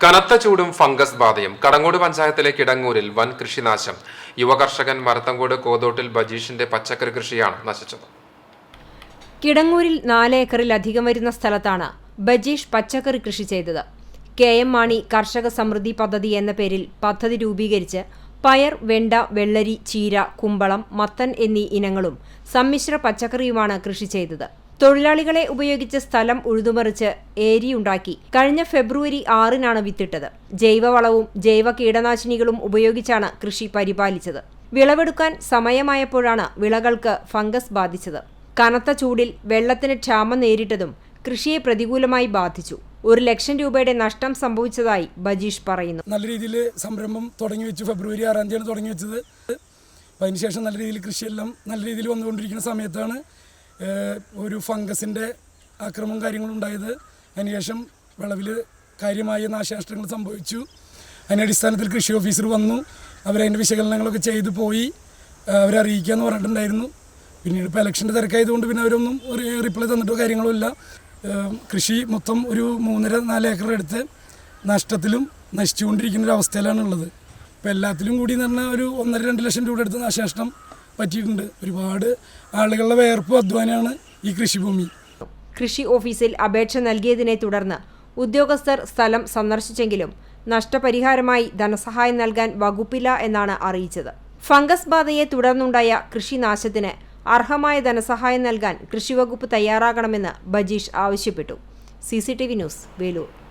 കനത്ത ചൂടും ഫംഗസ് ബാധയും. കടങ്ങോട് പഞ്ചായത്തിലെ കിടങ്ങൂരിൽ വൻ കൃഷിനാശം. യുവകർഷകൻ മരത്തങ്കോട് കോതോട്ടിൽ ബജീഷിന്റെ പച്ചക്കറി കൃഷിയാണ് നശിച്ചത്. കിടങ്ങൂരിൽ നാല് ഏക്കറിലധികം വരുന്ന സ്ഥലത്താണ് ബജീഷ് പച്ചക്കറി കൃഷി ചെയ്തത്. കെ എം മാണി കർഷക സമൃദ്ധി പദ്ധതി എന്ന പേരിൽ പദ്ധതി രൂപീകരിച്ച് പയർ വെണ്ട വെള്ളരി ചീര കുമ്പളം മത്തൻ എന്നീ ഇനങ്ങളും സമ്മിശ്ര പച്ചക്കറിയുമാണ് കൃഷി ചെയ്തത്. തൊഴിലാളികളെ ഉപയോഗിച്ച സ്ഥലം ഉഴുതുമറിച്ച് ഏരിയുണ്ടാക്കി. കഴിഞ്ഞ ഫെബ്രുവരി ആറിനാണ് വിത്തിട്ടത്. ജൈവവളവും ജൈവ കീടനാശിനികളും ഉപയോഗിച്ചാണ് കൃഷി പരിപാലിച്ചത്. വിളവെടുക്കാൻ സമയമായപ്പോഴാണ് വിളകൾക്ക് ഫംഗസ് ബാധിച്ചത്. കനത്ത ചൂടിൽ വെള്ളത്തിന് ക്ഷാമം നേരിട്ടതും കൃഷിയെ പ്രതികൂലമായി ബാധിച്ചു. ഒരു ലക്ഷം രൂപയുടെ നഷ്ടം സംഭവിച്ചതായി ബജീഷ് പറയുന്നു. നല്ല രീതിയിൽ സംരംഭം തുടങ്ങി വെച്ചു. ഫെബ്രുവരി ആറാം തീയതിയാണ് തുടങ്ങി വെച്ചത്. അതിനുശേഷം നല്ല രീതിയിൽ കൃഷിയെല്ലാം നല്ല രീതിയിൽ വന്നുകൊണ്ടിരിക്കുന്ന സമയത്താണ് ഒരു ഫംഗസിന്റെ ആക്രമണം കാര്യങ്ങളും ഉണ്ടായത് അതിനുശേഷം വിളവിൽ കാര്യമായ നാശനഷ്ടങ്ങൾ സംഭവിച്ചു. അതിന്റെ അടിസ്ഥാനത്തിൽ കൃഷി ഓഫീസർ വന്നു. അവരതിന്റെ വിശകലനങ്ങളൊക്കെ ചെയ്തു പോയി. അവരെ അറിയിക്കാമെന്ന് പറഞ്ഞിട്ടുണ്ടായിരുന്നു. പിന്നീട് ഇപ്പോൾ ഇലക്ഷന്റെ തിരക്കായതുകൊണ്ട് പിന്നെ അവരൊന്നും റിപ്ലൈ തന്നിട്ടോ കാര്യങ്ങളോ ഇല്ല. കൃഷി മൊത്തം ഒരു മൂന്നര നാല് ഏക്കർ എടുത്ത് നഷ്ടത്തിലും നശിച്ചുകൊണ്ടിരിക്കുന്ന ഒരു അവസ്ഥയിലാണ് ഉള്ളത് ഇപ്പോൾ എല്ലാത്തിലും കൂടി എന്ന് പറഞ്ഞാൽ ഒരു ഒന്നര രണ്ട് ലക്ഷം രൂപ എടുത്ത് നാശനഷ്ടം പറ്റിയിട്ടുണ്ട്. ഒരുപാട് ആളുകളുടെ വേർപ്പും അധ്വാനമാണ് ഈ കൃഷിഭൂമി. കൃഷി ഓഫീസിൽ അപേക്ഷ നൽകിയതിനെ തുടർന്ന് ഉദ്യോഗസ്ഥർ സ്ഥലം സന്ദർശിച്ചെങ്കിലും നഷ്ടപരിഹാരമായി ധനസഹായം നൽകാൻ വകുപ്പില്ല എന്നാണ് അറിയിച്ചത്. ഫംഗസ് ബാധയെ തുടർന്നുണ്ടായ കൃഷിനാശത്തിന് അർഹമായ ധനസഹായം നൽകാൻ കൃഷിവകുപ്പ് തയ്യാറാകണമെന്ന് ബജീഷ് ആവശ്യപ്പെട്ടു. C news Velur.